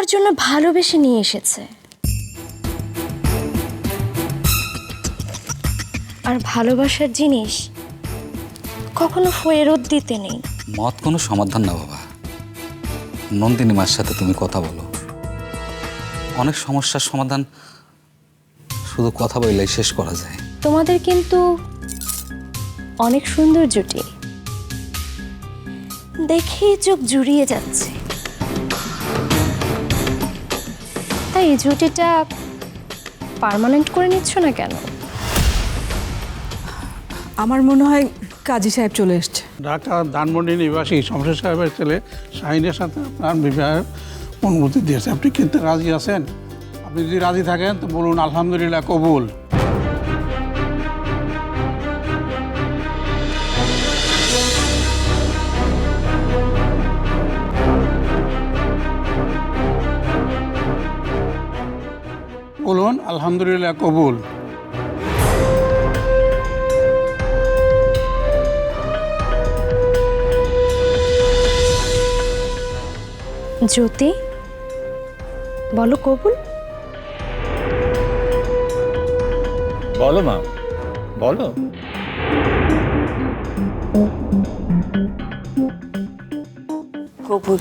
তোমার জন্য ভালোবেসে নিয়ে এসেছে। আর ভালোবাসার জিনিস কখনো ফেরত দিতে নেই। মত কোনো সমাধান না বাবা। নন্দিনী মার সাথে তুমি কথা বলো। অনেক সমস্যার সমাধান শুধু কথা বললেই শেষ করা যায়। তোমাদের কিন্তু অনেক সুন্দর জুটি। দেখেই চোখ জুড়িয়ে যাচ্ছে। তাই এই জুটিটা পার্মানেন্ট করে নিচ্ছ না কেন? আমার মনে হয় কাজী সাহেব চলে এসছে। ঢাকা ধানমন্ডি নিবাসী শমশের সাহেবের ছেলে শাহিনের সাথে আপনার বিবাহের অনুমতি দিয়েছে। আপনি কিন্তু রাজি আছেন? আপনি যদি রাজি থাকেন তো বলুন আলহামদুলিল্লাহ কবুল। বলুন আলহামদুলিল্লাহ কবুল। জ্যোতি বলো কবুল। বলো মা বলো। কবুল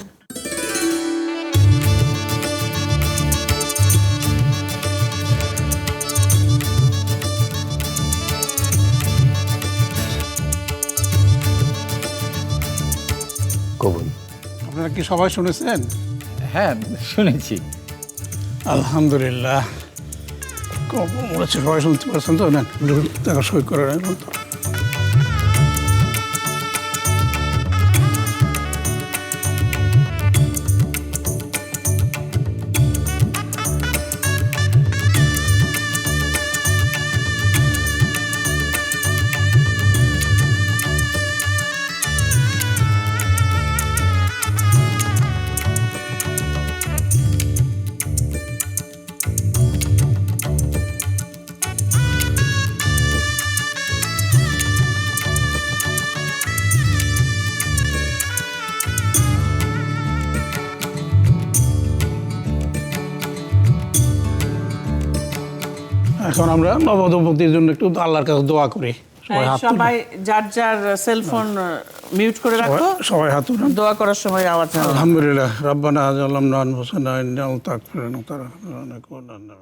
আপনারা কি সবাই শুনেছেন? হ্যাঁ শুনেছি। আলহামদুলিল্লাহ। সবাই শুনতে পারছেন তো? না সই করে রাখুন এখন আমরা নবদম্পতির জন্য একটু আল্লাহর কাছে দোয়া করি। সবাই হ্যাঁ, যার যার সেলফোন মিউট করে রাখো। সবাই- হাত তুলুন। দোয়া করার সময় আওয়াজ। আলহামদুলিল্লাহ রব্বানা আজ আনফুসানা ইন লাম তাগফির লানা লানাকুনান্না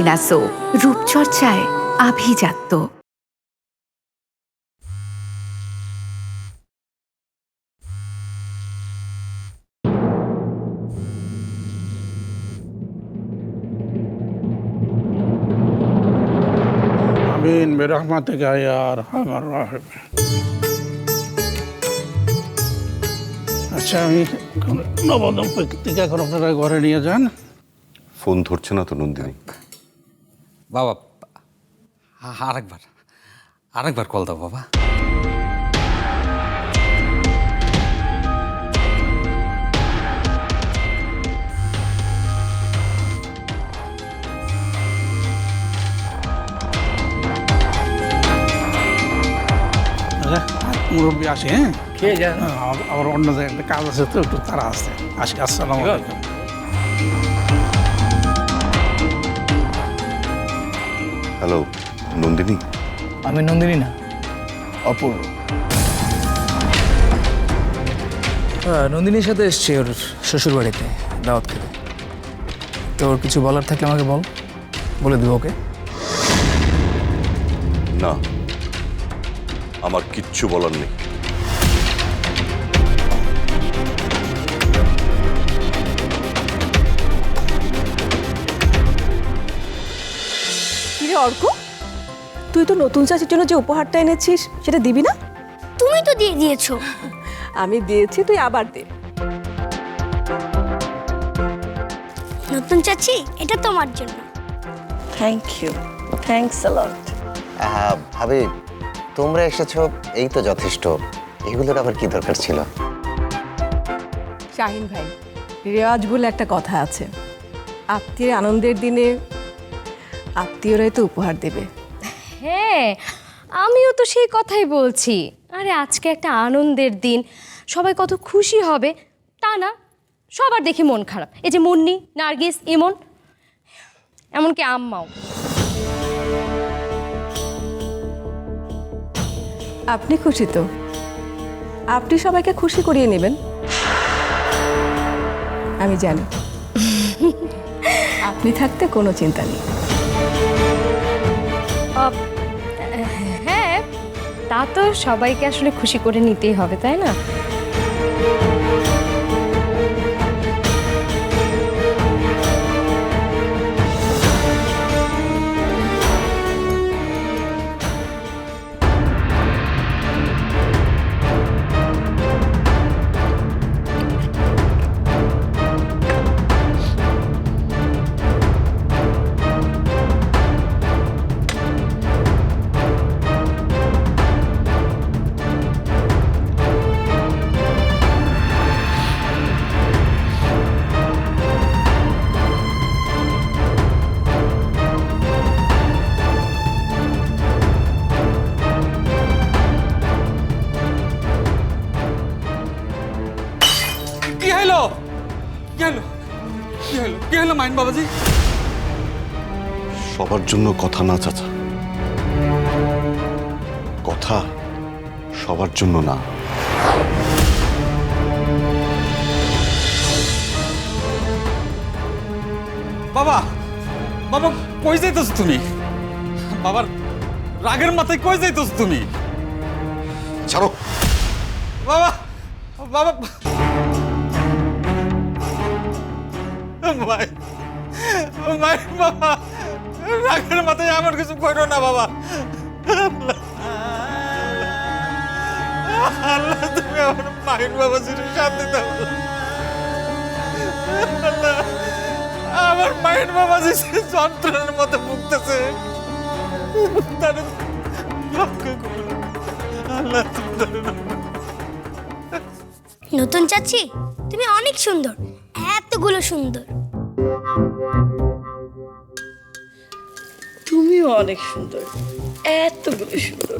স্যান্ডেলিনা রূপচর্চায় আভিজাত্য। আমিন ইয়া আরহামার রাহিমিন আচ্ছা আমি নবদম্পতিকে এখন আপনারা ঘরে নিয়ে যান। ফোন ধরছে না তো নন্দিনী। বাবা আরেকবার আরেকবার কল দাও বাবা। আচ্ছা মুরব্বী আসে হ্যাঁ? হ্যাঁ, আমার অন্য জায়গায় কাজ আছে তো একটু তারা আসছে আজকে আসসালামু আলাইকুম। হ্যালো নন্দিনী আমি নন্দিনী না অপূর্ব। হ্যাঁ নন্দিনীর সাথে এসছি ওর শ্বশুর বাড়িতে দাওয়াত খেতে। তো ওর কিছু বলার থাকলে আমাকে বল বলে দেবো ওকে। না আমার কিচ্ছু বলার নেই। কিরে অর্ক? তুই তো নতুন চাষির জন্য যে উপহারটা এনেছিস সেটা দিবি না? তুমি তো দিয়ে দিয়েছ। আমি দিয়েছি তুই আবার দে। নতুন চাচি এটা তোমার জন্য। থ্যাংক ইউ থ্যাঙ্কস লট আহা, ভাবি তোমরা এসেছ এই তো যথেষ্ট। এগুলোর আবার কি দরকার ছিল? শাহিন ভাই রেওয়াজ বলে একটা কথা আছে। আত্মীয়ের আনন্দের দিনে আত্মীয়রাই তো উপহার দেবে। হ্যাঁ আমিও তো সেই কথাই বলছি। আরে আজকে একটা আনন্দের দিন সবাই কত খুশি হবে তা না সবার দেখে মন খারাপ। এই যে মুন্নি নার্গিস ইমন এমনকি আম্মাও। আপনি খুশি তো? আপনি সবাইকে খুশি করিয়ে নেবেন। আমি জানি। আপনি থাকতে কোনো চিন্তা নেই। হ্যাঁ তা তো সবাইকে আসলে খুশি করে নিতেই হবে তাই না? সবার জন্য কথা না চাচা। কথা সবার জন্য না। বাবা বাবা কই যাইতেছ তুমি? বাবার রাগের মাথায় কই যাইতেছ তুমি? ছাড়ো। বাবা বাবা ভাই ভাই বাবা। রাগের মাথায় আমার কিছু করো না, বাবা। আল্লাহ, তুমি আমার মায়ের বাবা ছিল শান্তি দাও আমার মায়ের বাবা যে যন্ত্রণার মধ্যে ভুগতেছে। নতুন চাচ্ছি তুমি অনেক সুন্দর, এতগুলো সুন্দর। অনেক সুন্দর। এতগুলো সুন্দর।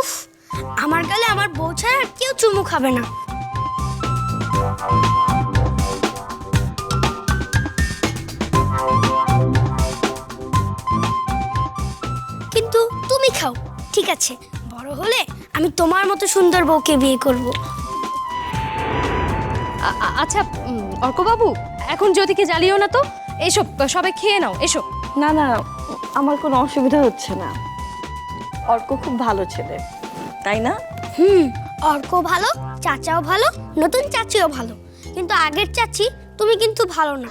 উফ আমার গালে আমার বউ ছাড়া আর কেউ চুমু খাবে না। কিন্তু তুমি খাও ঠিক আছে। বড় হলে আমি তোমার মতো সুন্দর বউকে বিয়ে করব। আচ্ছা অর্কবাবু এখন জ্যোতিকে জ্বালিও না তো। এসো সবাই খেয়ে নাও এসো। না না আমার কোনো অসুবিধা হচ্ছে না। অর্ক খুব ভালো ছেলে তাই না? হুম অর্ক ভালো চাচাও ভালো নতুন চাচিও ভালো। কিন্তু আগের চাচি তুমি কিন্তু ভালো না।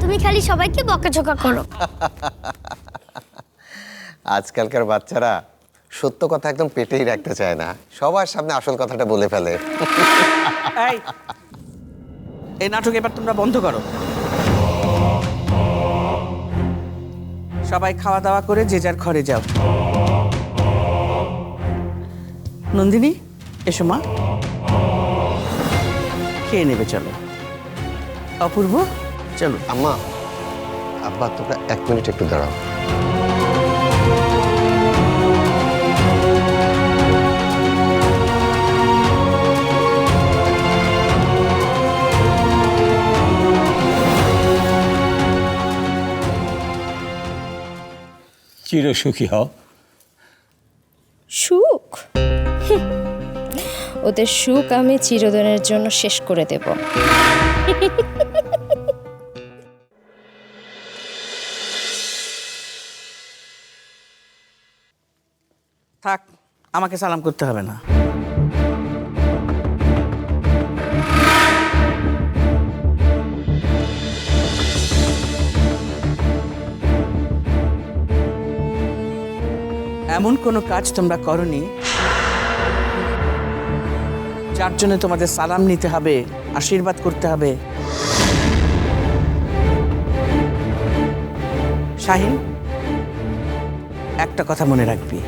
তুমি খালি সবাইকে বকাঝকা করো। আজকালকার বাচ্চারা সত্য কথা একদম পেটেই রাখতে চায় না। সবার সামনে আসল কথাটা বলে ফেলে। এই নাটক এবার তোমরা বন্ধ করো। সবাই খাওয়া দাওয়া করে যে যার ঘরে যাও। নন্দিনী, এসো মা। খেয়ে নেবে, চলো। অপূর্ব, চলো। আম্মা, আব্বা, তোমরা এক মিনিট একটু দাঁড়াও। চিরসুখী হও। সুখ? ওদের সুখ আমি চিরদিনের জন্য শেষ করে দেব। থাক আমাকে সালাম করতে হবে না। এমন কোনো কাজ তোমরা করনি যার জন্য তোমাদের সালাম নিতে হবে, আশীর্বাদ করতে হবে। শাহিন, একটা কথা মনে রাখবি।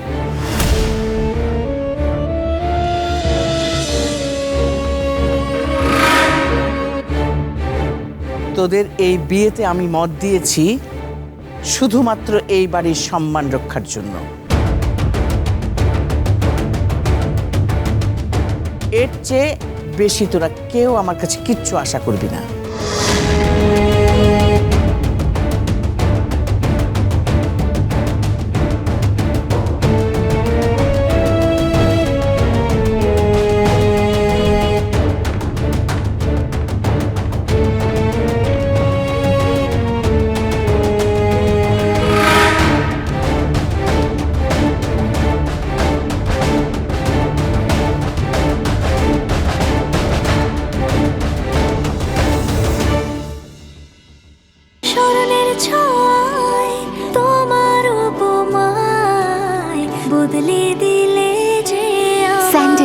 তোদের এই বিয়েতে আমি মত দিয়েছি, শুধুমাত্র এই বাড়ির সম্মান রক্ষার জন্য। এর চেয়ে বেশি তোরা কেউ আমার কাছে কিচ্ছু আশা করবি না।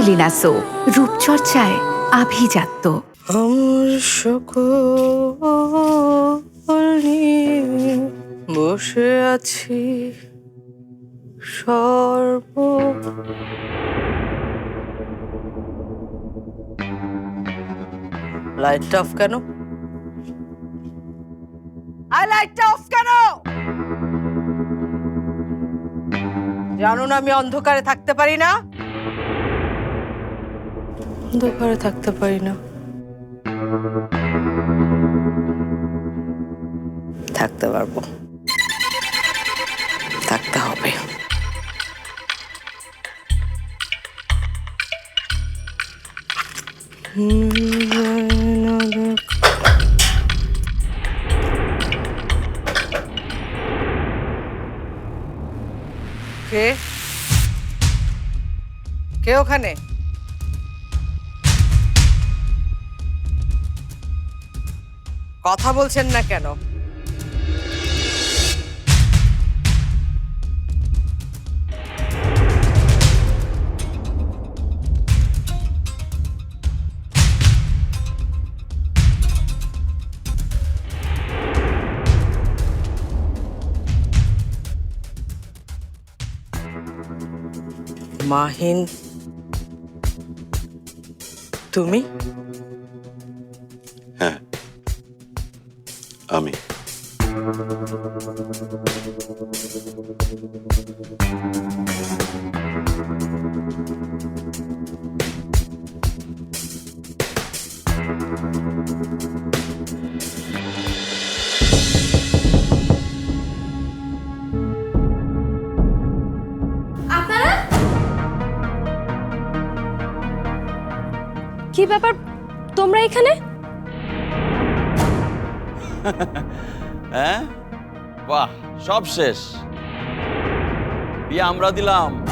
স্যান্ডেলিনা সো রূপচর্চায় আভিজাত্য। আমার সকল বসে আছি সর্ব লাইটটা অফ কেন? আর লাইটটা অফ কেন? জানো না আমি অন্ধকারে থাকতে পারি না? অন্ধকারে থাকতে পারি না। থাকতে পারব। থাকতে হবে। কে? কে ওখানে? কথা বলছেন না কেন? মাহিন তুমি? কি ব্যাপার? তোমরা এখানে? হ্যাঁ? বাহ, সব শেষ। বিয়ে আমরা দিলাম।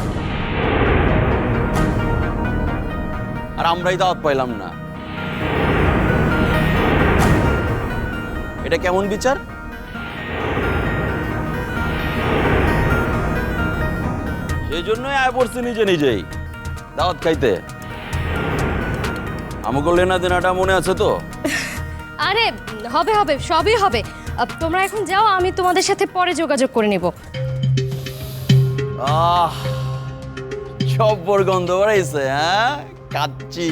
আর আমরাই দাওয়াত পাইলাম না। এটা কেমন বিচার? সেই জন্যই আয় পড়ছি নিজে নিজেই। দাওয়াত খাইতে। আমাকে লেনা দেনাটা মনে আছে তো? আরে, হবে হবে, সবই হবে। তোমরা এখন যাও আমি তোমাদের সাথে পরে যোগাযোগ করে নেব। আহ সব্বর গন্ধ বাড়াইছে হ্যাঁ? কাচ্চি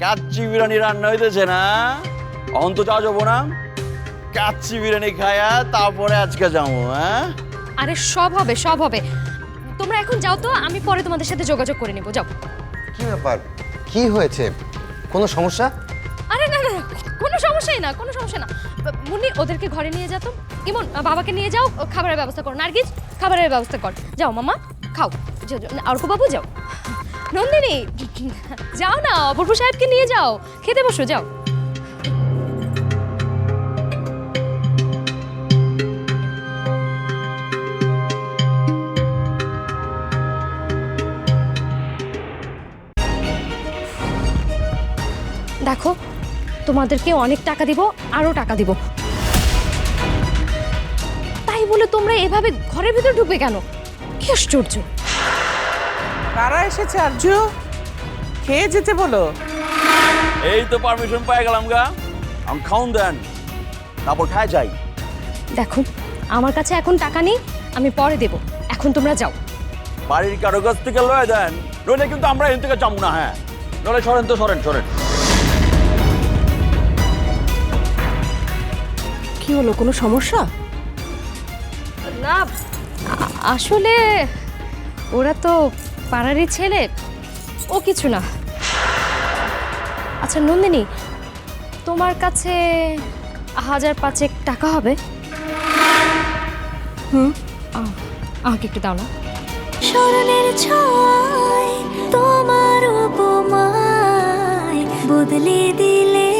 কাচ্চি বিরিয়ানি রান্না হইতেছে না? অন্ত যাওয়া যাব না কাচ্চি বিরিয়ানি খায়া তারপরে আজকে যাব হ্যাঁ? আরে সব হবে সব হবে। তোমরা এখন যাও তো আমি পরে তোমাদের সাথে যোগাযোগ করে নেব যাও। কি ব্যাপার? কি হয়েছে? কোনো সমস্যা? সমস্যাই না, কোনো সমস্যা না। মুন্নি, ওদেরকে ঘরে নিয়ে যেত ইমন, বাবাকে নিয়ে যাও, খাবারের ব্যবস্থা করো। নার্গিস, খাবারের ব্যবস্থা কর। যাও, মামা, খাও। অর্ক বাবু, যাও। নন্দিনী, যাও না অপূর্ব সাহেবকে নিয়ে যাও। খেতে বসো, যাও। তোমাদেরকে অনেক টাকা দিব আরও টাকা দিব। তাই বলে তোমরা এভাবে ঘরের ভিতর ঢুকবে কেন? কি আশ্চর্য। কারা এসেছে আর্য খেয়ে যেতে বলো। এই তো পারমিশন পাই গেলাম গা। আমি খাউন দেন তারপর ঠায় যাই। দেখো আমার কাছে এখন টাকা নেই আমি পরে দেব। এখন এখন তোমরা যাও। বাড়ির কারও কাছ থেকে লয়ে দেন। নইলে কিন্তু আমরা এখান থেকে যাব না হ্যাঁ। নইলে সরেন তো সরেন সরেন। কি হলো কোনো সমস্যা? না আ- আসলে ওরা তো পাড়ারই ছেলে ও কিছু না। আচ্ছা নন্দিনী তোমার কাছে হাজার পাঁচেক টাকা হবে? হুম? আমাকে একটু দাও না। স্মরণের ছয় তোমার উপমায় বদলে দিলে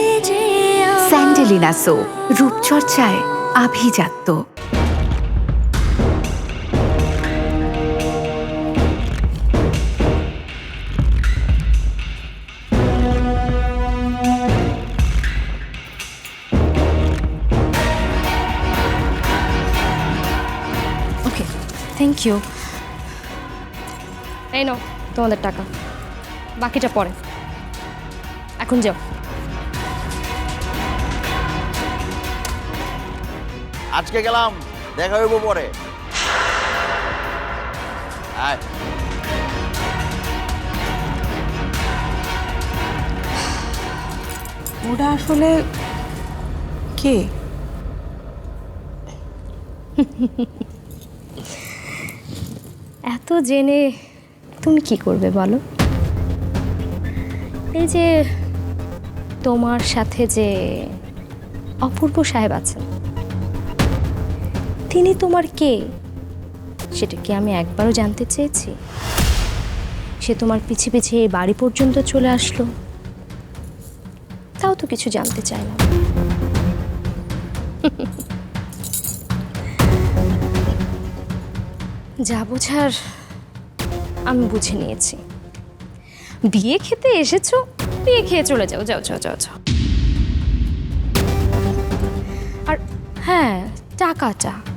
স্যান্ডেলিনা সো, রূপচর্চায় আভিজাত্য। ওকে থ্যাংক ইউ এই নাও তোমাদের টাকা। বাকিটা পরে। এখন যাও। আজকে গেলাম দেখা হইব পরে। আয়। ওরা আসলে কে? এত জেনে তুমি কি করবে বলো? এই যে তোমার সাথে যে অপূর্ব সাহেব আছেন তিনি তোমার কে? সেটা কি আমি একবারও জানতে চেয়েছি? সে তোমার পিছে পিছে এই বাড়ি পর্যন্ত চলে আসলো। তাও তো কিছু জানতে চাইলাম যা বোঝার আমি বুঝে নিয়েছি। বিয়ে খেতে এসেছ? বিয়ে খেয়ে চলে যাও যাও যাও যাও যাও। আর হ্যাঁ টাকাটা।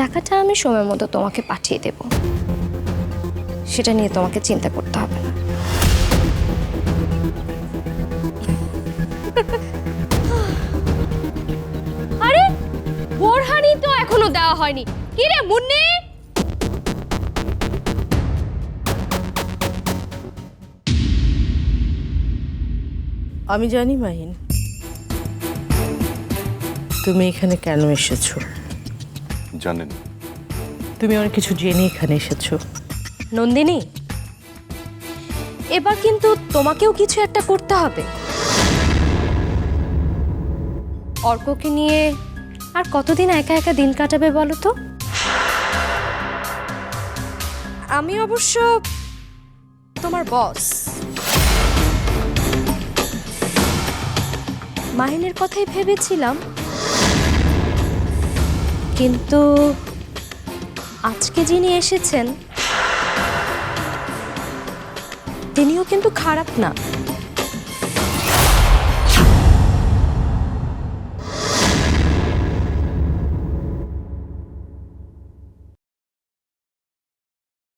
টাকাটা আমি সময় মতো তোমাকে পাঠিয়ে দেব। সেটা নিয়ে তোমাকে চিন্তা করতে হবে না। আরে বোরহানি তো এখনও দেওয়া হয়নি। কি রে মুন্নি? আমি জানি মাহিন। তুমি এখানে কেন এসেছ? জানেন। তুমি অনেক কিছু জেনে এখানে এসেছ। নন্দিনী এবার কিন্তু তোমাকেও কিছু একটা করতে হবে। অর্ককে নিয়ে আর কতদিন একা একা দিন কাটাবে বলো তো? আমি অবশ্য তোমার বস। মাহিনের কথাই ভেবেছিলাম কিন্তু আজকে যিনি এসেছেন তিনিও কিন্তু খারাপ না।